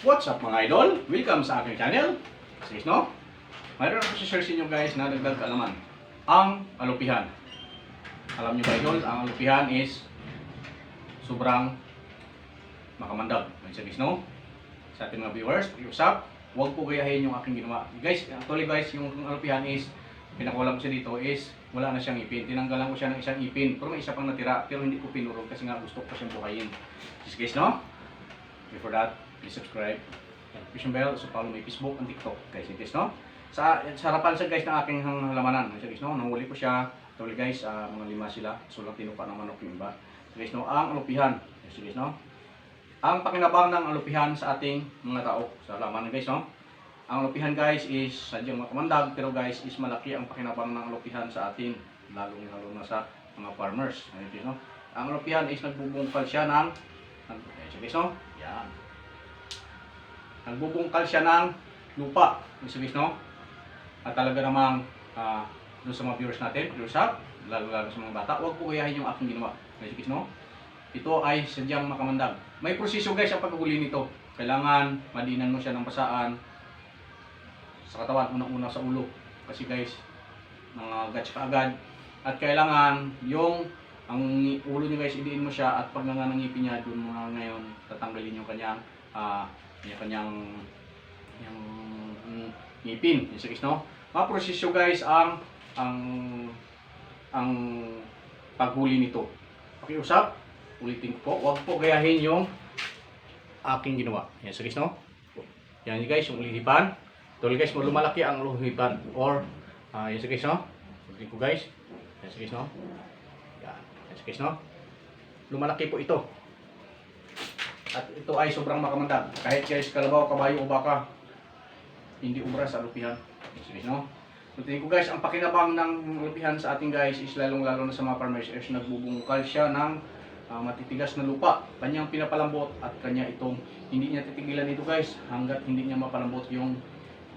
What's up mga idol? Welcome sa aking channel. Sige no? Mayroon ako share sa inyo guys na dagdag kaalaman. Ang alupihan. Alam niyo ba idol, ang alupihan is sobrang makamandag. May service no? Sa ating mga viewers, usap, huwag po gayahin yung aking ginawa. Guys, actually guys, yung alupihan is pinakulam ko siya dito is wala na siyang ipin. Tinanggalan ko siya ng isang ipin. Pero may isa pang natira. Pero hindi ko pinurog kasi nga gusto ko siyang buhayin. Just guys, no? Before that, please subscribe. And push yung bell so follow my Facebook and TikTok. Guys, it is, no? Sa, sa harapan sa guys ng aking halamanan. Guys, no? Nahuli ko siya. Actually guys, ah, mga lima sila. So lang tinupa ng manok yung iba. Guys, no? Ang alupihan. So, guys, no? Ang pakinabang ng alupihan sa ating mga tao. Sa halamanan guys, no? Ang alupihan guys is sadyang makamandag pero guys is malaki ang pakinabang ng alupihan sa atin lalong lalo na sa mga farmers. Guys, no? Ang alupihan is nagbubungkal siya ng guys, no? Yan. Nagbubungkal siya ng lupa. Ayun, guys, no? At talaga namang ah doon sa mga viewers natin, viewers up, lalo lalo sa mga bata, huwag po gayahin yung aking ginawa. Ayun, guys, no? Ito ay sadyang makamandag. May proseso guys ang paghuli nito. Kailangan madinan mo siya ng pasaan, sa katawan, unang-una sa ulo. Kasi guys, mga gats ka agad. At kailangan yung ang ulo niya guys, idiin mo siya at pag nga ng ngipin niya, doon mo nga ngayon tatanggalin yung kanyang ah yung kanyang yung mm, ngipin. Yung guys, no? Mga prosesyo guys ang ang ang paghuli nito. Pakiusap, ulitin ko po, huwag po gayahin yung aking ginawa. Yan, guys, no? Yan guys, yung ulihipan. Tuloy guys, lumalaki ang luhipan or ah yes guys no. Sige ko guys. Yes guys no. Yan. Yes guys no. Lumalaki po ito. At ito ay sobrang makamandag. Kahit guys kalabaw, kabayo o baka hindi ubra sa lupihan. Guys no. So tingin ko guys, ang pakinabang ng lupihan sa ating guys is lalong lalo na sa mga farmers is nagbubungkal siya ng ah, matitigas na lupa. Kanyang pinapalambot at kanya itong hindi niya titigilan ito guys hanggat hindi niya mapalambot yung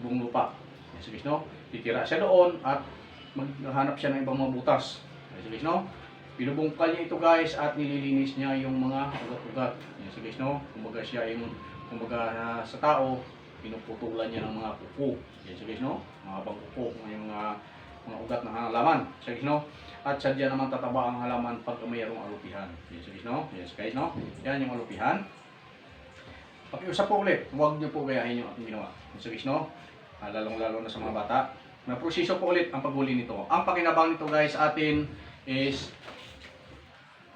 buong lupa. Yes, guys, no? Titira siya doon at maghanap siya ng ibang mga butas. Yes, no? Binubungkal niya ito guys at nililinis niya yung mga ugat-ugat. Yes, guys, no? Kumbaga siya yung kumbaga ah, sa tao, pinuputulan niya ng mga kuko. Yes, guys, no? Mga bang kuko, yung mga mga ugat ng halaman. Yes, guys, no? At sadya naman tataba ang halaman pag mayroong alupihan. Yes, guys, no? Yes, guys, no? Yan yung alupihan. Pakiusap po ulit, huwag niyo po gayahin yung ating ginawa. Yes, guys, no? Ah, lalong-lalo na sa mga bata. May proseso po ulit ang paghuli nito. Ang pakinabang nito guys atin is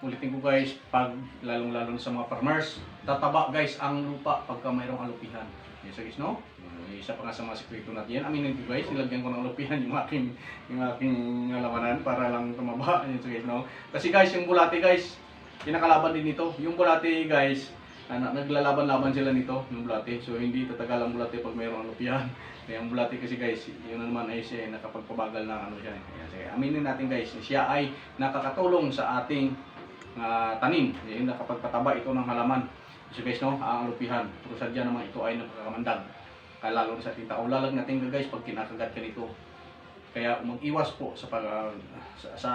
ulitin ko guys, pag lalong-lalo na sa mga farmers, tataba guys ang lupa pagka mayroong alupihan. Yes, guys, no? May Isa pa nga sa mga sekreto natin yan. Aminin ko guys, nilagyan ko ng alupihan yung aking, yung aking lamanan para lang tumaba. Yes, guys, no? Kasi guys, yung bulate guys, kinakalaban din nito. Yung bulate guys, na, naglalaban-laban sila nito, yung bulate. So hindi tatagal ang bulate pag mayroong alupihan. Kaya ang bulate kasi guys, yun naman ay siya nakapagpabagal ng ano siya. Kaya sige, aminin natin guys, siya ay nakakatulong sa ating ah, tanim. Yung nakapagpataba ito ng halaman. So guys, no, ang alupihan. Pero sadya naman ito ay nakakamandag. Kaya lalo na sa ating tao. Lalag natin guys pag kinakagat ka nito. Kaya mag-iwas po sa pag ah, sa, sa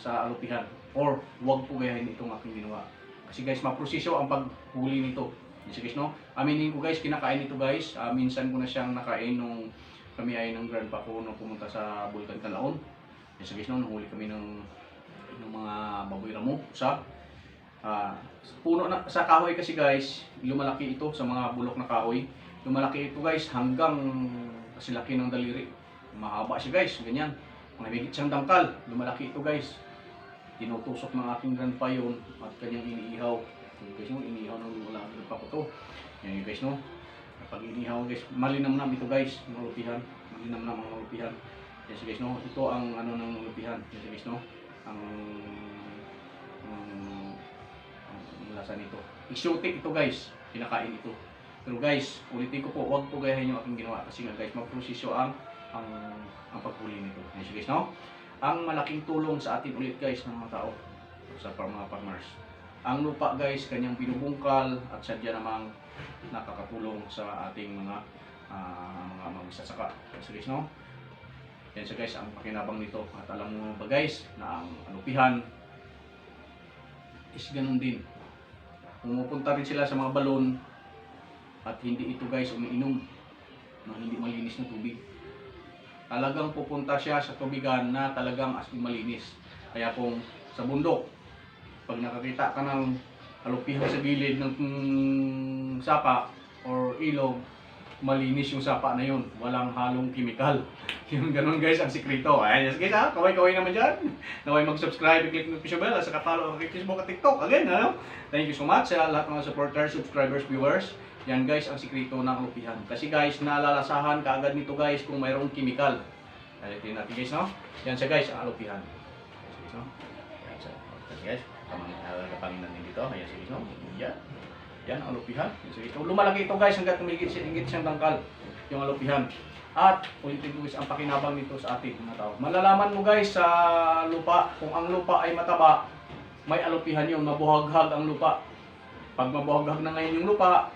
sa alupihan or huwag po gayahin itong aking ginawa. Kasi guys, maproseso ang paghuli nito. Yes, guys, no? Aminin ko guys, kinakain ito guys. Ah, minsan ko na siyang nakain nung kami ay ng grandpa ko nung pumunta sa Bulkan Calaon. Yes, guys, no? Nahuli kami ng, ng mga baboy ramo sa ah, puno na sa kahoy kasi guys, lumalaki ito sa mga bulok na kahoy. Lumalaki ito guys hanggang kasi laki ng daliri. Mahaba siya guys, ganyan. Mga bigit siyang dangkal. Lumalaki ito guys tinutusok ng aking grandpa yun at kanyang iniihaw. Yung guys no, iniihaw ng wala grandpa ko to. Yan guys no. Pag iniihaw guys, malinamnam ito guys, ng lupihan. Malinamnam ang lupihan. Yes guys no, ito ang ano ng lupihan. Yes guys no, ang ang, ang lasa nito. Exotic ito guys, kinakain ito. Pero guys, ulitin ko po, huwag po gayahin yung aking ginawa kasi nga guys, magprosesyo ang ang ang paghuli nito. Yes guys no ang malaking tulong sa atin ulit guys ng mga tao sa mga farmers. Ang lupa guys, kanyang binubungkal at sadya namang nakakatulong sa ating mga ah, mga magsasaka. So guys, no? Yan siya guys, ang pakinabang nito. At alam mo ba guys, na ang alupihan is ganun din. Pumupunta rin sila sa mga balon at hindi ito guys umiinom ng hindi malinis na tubig. Talagang pupunta siya sa tubigan na talagang as in malinis. Kaya kung sa bundok, pag nakakita ka ng alupihan sa gilid ng mm, sapa or ilog, malinis yung sapa na yun. Walang halong kimikal. Yung ganun guys ang sikreto. Ayan, yes guys ha. Kaway-kaway naman dyan. Naway mag-subscribe, i-click notification bell, at saka follow ang Facebook at TikTok. Again, ano? Thank you so much sa lahat ng supporters, subscribers, viewers. Yan guys ang sikreto ng alupihan. Kasi guys, nalalasahan ka agad nito guys kung mayroong kimikal. Alitin natin guys, no? Yan siya guys, ang alupihan. Yan siya guys, no? Yan siya. Guys, tamang alagapanin natin dito. Ayan guys, no? Yan. Yan, ang alupihan. So, lumalaki ito guys hanggat tumigit siya, hingit siyang tangkal. Yung alupihan. At ulitin ko guys ang pakinabang nito sa ating mga tao. Malalaman mo guys sa lupa, kung ang lupa ay mataba, may alupihan yun, mabuhaghag ang lupa. Pag mabuhaghag na ngayon yung lupa,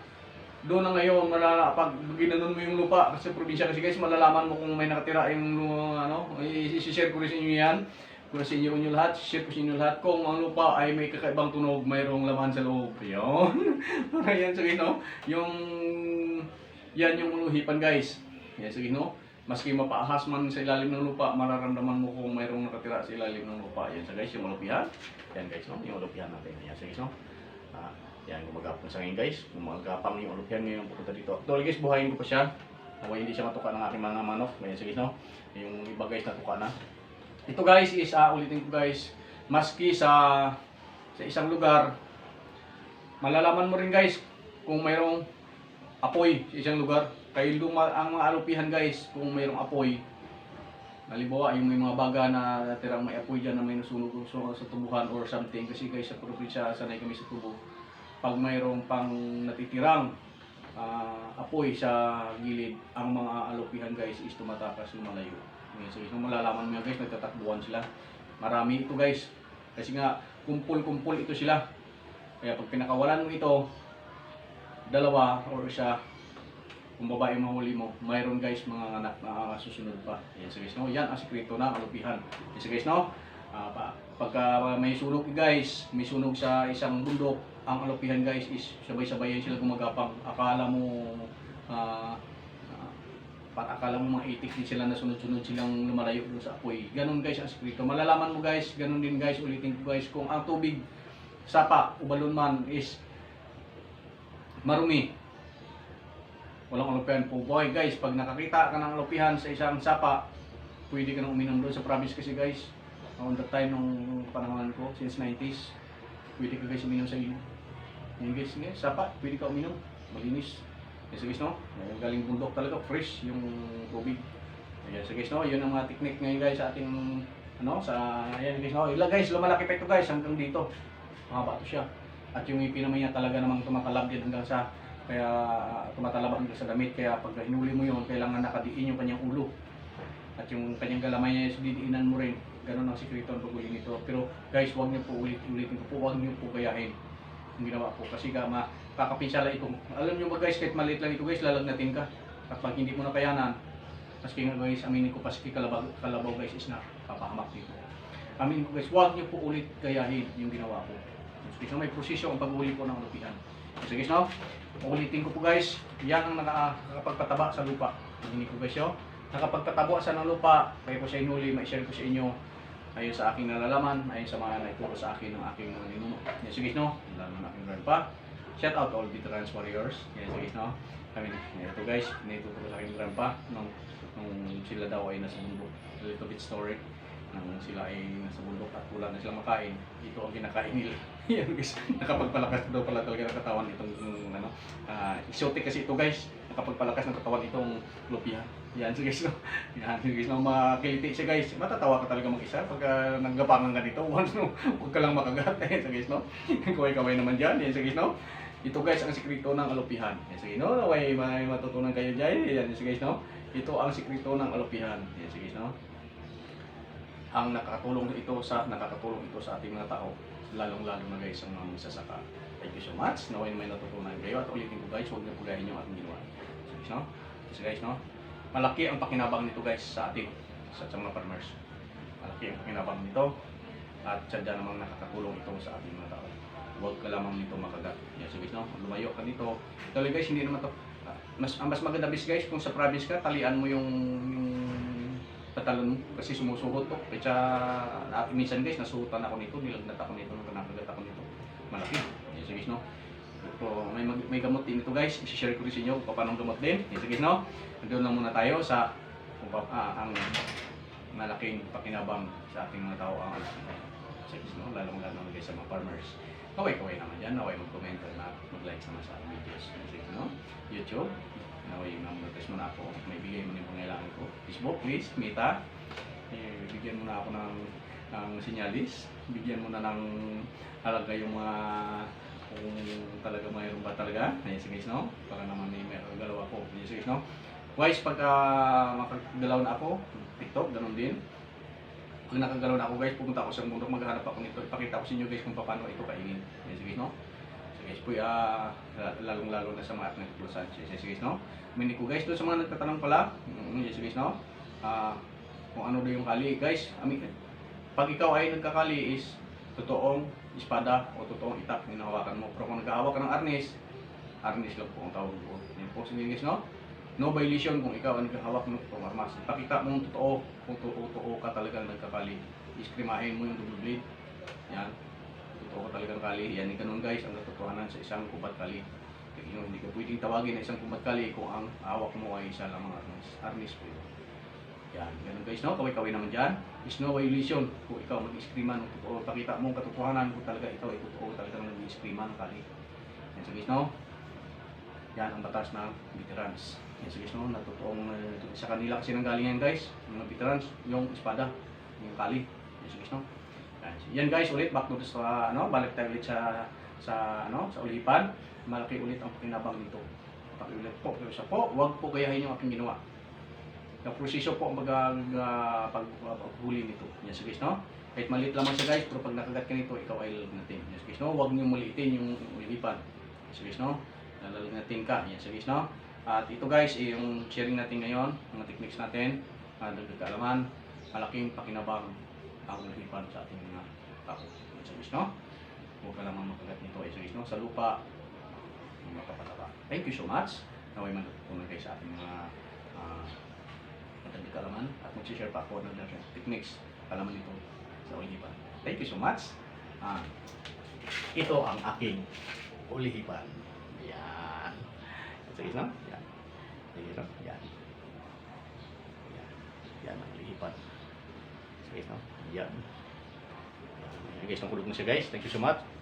doon na ngayon malala pag ginanon mo yung lupa kasi probinsya kasi guys malalaman mo kung may nakatira yung ano i-share ko rin sa inyo yan kung sa inyo inyo lahat share ko sa inyo lahat kung ang lupa ay may kakaibang tunog mayroong laman sa loob yun yan sige no yung yan yung uluhipan guys yan sige no maski mapaahas man sa ilalim ng lupa mararamdaman mo kung mayroong nakatira sa ilalim ng lupa yan sa guys yung malupihan yan guys no yung malupihan natin yan sige no Ah, yan, gumagapang sa ngayon guys. Gumagapang yung alupian ngayon pupunta dito. Actually guys, buhayin ko pa siya. Naway hindi siya matuka ng aking mga manok. Ngayon sige no. Yung iba guys natuka na. Ito guys is ah, ulitin ko guys. Maski sa sa isang lugar, malalaman mo rin guys kung mayroong apoy sa isang lugar. Kaya luma ang mga guys, kung mayroong apoy, Halimbawa, yung may mga baga na natirang may apoy dyan na may nasunog sa tubuhan or something. Kasi guys, sa probinsya, sanay kami sa tubo. Pag mayroong pang natitirang ah, apoy sa gilid, ang mga alupihan guys is tumatakas lumalayo. So, kung malalaman mo guys, nagtatakbuhan sila. Marami ito guys. Kasi nga, kumpul-kumpul ito sila. Kaya pag pinakawalan mo ito, dalawa or isa, kung babae mahuli mo, mayroon guys mga anak na susunod pa. Yan sa guys, no? Yan ang sikreto ng alupihan. Yan sa guys, no? Ah, pa, pagka may sunog guys, may sunog sa isang bundok, ang alupihan guys is sabay-sabay yan sila gumagapang. Akala mo, ah, pat akala mo mga itik din sila na sunod-sunod silang lumalayo doon sa apoy. Ganon guys ang sikreto. Malalaman mo guys, ganon din guys, ulitin ko guys, kung ang tubig, sapa, ubalon man is marumi, walang alupihan po. Boy guys, pag nakakita ka ng alupihan sa isang sapa, pwede ka nang uminom doon sa province kasi guys. On the time nung panahon ko, since 90s, pwede ka guys uminom sa. Yan guys, guys, sapa, pwede ka uminom. Malinis. Sa guys, no? Yung galing bundok talaga, fresh yung tubig. Ayan sa guys, no? Yun ang mga technique ngayon guys sa ating, ano, sa, ayan guys, no? Ila guys, lumalaki pa ito guys, hanggang dito. Mahaba ito siya. At yung ipin naman niya talaga namang tumatalab din hanggang sa kaya tumatalab hanggang sa damit kaya pag hinuli mo yun kailangan nakadiin yung kanyang ulo at yung kanyang galamay niya didiinan mo rin ganun ang sikreto ang paghuli nito pero guys huwag niyo po ulit ulitin ko po huwag niyo po gayahin yung ginawa ko kasi ka makakapinsala ito alam niyo ba guys kahit maliit lang ito guys lalagnatin ka at pag hindi mo nakayanan maski nga guys aminin ko paski kalabaw, kalabaw guys is na papahamak dito aminin ko guys huwag niyo po ulit gayahin yung ginawa ko kasi may prosesyo ang paghuli ko ng lupian so guys no Ulitin ko po guys, yan ang naka- nakapagpataba sa lupa. Hindi ko guys yo. Nakapagpatabo sa ng lupa, kaya ko siya inuli, ma-share ko sa inyo. Ayon sa aking nalalaman, ayon sa mga naituro sa akin ng aking mga ninuno. So guys no, lalo ng aking grandpa. Shout out all veterans warriors. So guys no. Kami, ito guys, naituro sa aking grandpa nung, nung sila daw ay nasa bundok. A little bit story nang sila ay nasa bundok at wala na silang makain, ito ang kinakain nila. Yan guys, nakapagpalakas daw pala talaga ng katawan itong ano, ah, exotic kasi ito guys, nakapagpalakas ng katawan itong lupia. Yan so guys, no? Yan so guys, no? makiliti siya guys, matatawa ka talaga mag-isa pagka naggapangan ka dito, once no, huwag ka lang makagat. Yan so guys, no? Kaway-kaway naman dyan, yan so guys, no? Ito guys ang sikreto ng alupihan. Yan sige no, may, may matutunan kayo dyan. Yan so guys no. Ito ang sikreto ng alupihan. Yan sige no ang nakakatulong ito sa nakakatulong ito sa ating mga tao lalong-lalo na guys ang mga magsasaka. Thank you so much. Naway may natutunan kayo at ulitin ko guys, huwag niyo pugahin yung ating ginawa. Guys, no? So guys, no? Malaki ang pakinabang nito guys sa ating sa, sa mga farmers. Malaki ang pakinabang nito at sadya namang nakakatulong ito sa ating mga tao. huwag ka lamang nito makagat. So guys, no? Lumayo ka nito. Tuloy guys, hindi naman to. ah, Mas, ang mas maganda bis guys, kung sa province ka, talian mo yung, yung patalon mo kasi sumusuhot to. Kaya uh, minsan guys, nasuhutan ako nito, nilagnat ako nito, nakagat ako nito. Malaki. So guys, no? So, may, mag- may gamot din ito guys. I-share ko rin sa inyo kung paano gamot din. Yan, so guys, no? Doon lang muna tayo sa kung ah, ang malaking pakinabang sa ating mga tao ang sa no? lalong lalo na guys sa mga farmers. Kaway-kaway naman dyan, naway mag-comment at mag- mag-like naman sa ating videos. Kasi, no? YouTube, naway mag-notice mo na ako, may bigay mo yung pangailangan ko. Facebook, please, Mita, eh, bigyan mo na ako ng, ng sinyalis, bigyan mo na ng halaga yung mga kung talaga mayroon ba talaga. Ayun sa guys, no? Para naman may meron galaw ako. Ayun sa guys, no? Guys, pagka makagalaw na ako, TikTok, ganun din. Pag nakagalaw na ako guys, pupunta ako sa mundo, maghanap ako nito. Ipakita ko sa inyo guys kung paano ito kainin. Yes, guys, no? So guys po, ah, lalong-lalo na sa mga ating Plus Sanchez. Yes, guys, no? Mini ko guys, doon sa mga nagtatanong pala, mm, yes, guys, no? Ah, kung ano daw yung kali, guys, I mean, pag ikaw ay nagkakali is totoong espada o totoong itak na hinahawakan mo. Pero kung nag-aawak ka ng arnis, arnis lang po ang tawag doon. Yan po, sige guys, no? no violation kung ikaw ang naghahawak ng itong armas. Ipakita mo yung totoo, kung totoo, ka talagang nagkakali. Iskrimahin mo yung double blade. Yan. Totoo ka talagang kali. Yan yung ganun guys, ang katotohanan sa isang kubat kali. Kaya yun, hindi ka pwedeng tawagin na isang kubat kali kung ang hawak mo ay isa lang ang armas. Arnis po yun. Yan, ganun guys, no? Kaway-kaway naman dyan. Is no violation kung ikaw mag-iskriman ng totoo. Pakita mo ang katotohanan kung talaga ikaw ay totoo talaga nag-iskriman ng kali. Yan so guys, no? Yan ang batas ng veterans. Yan so guys, no? Na totoong, uh, sa kanila kasi nanggaling yan guys, mga veterans, yung espada, yung kali. Yan so guys, no? Yan, yan guys, ulit, back to the sa, ano, balik tayo ulit sa, sa, ano, sa ulipan. Malaki ulit ang pakinabang nito. Pakiulit po, pero sa po, huwag po gayahin yung aking ginawa. Yung proseso po ang pag, uh, pag, uh, nito. So guys, no? Kahit maliit lamang siya guys, pero pag nakagat ka nito, ikaw ay lalagnatin. So guys, no? Huwag niyo maliitin yung ulipan. So guys, no? Lalagnatin ka. So guys, no? At ito guys, eh, yung sharing natin ngayon, mga techniques natin, uh, kaalaman, malaking pakinabang ang ulipan sa ating mga tao. So guys, no? Huwag ka lamang makagat nito. So guys, no? Sa lupa, yung mapapataba. Thank you so much. Naway man tutunan kayo sa ating mga uh, matanda kalaman at mag-share pa ako ng different techniques kalaman nito sa ulihipan. Thank you so much. Ah, ito ang aking ulihipan. Yan. Sige lang. Yan. Sige lang. Yan. Yan. Yan ang ulihipan. Sige lang. Yan. Yan. Guys, nakulog na siya guys. Thank you so much.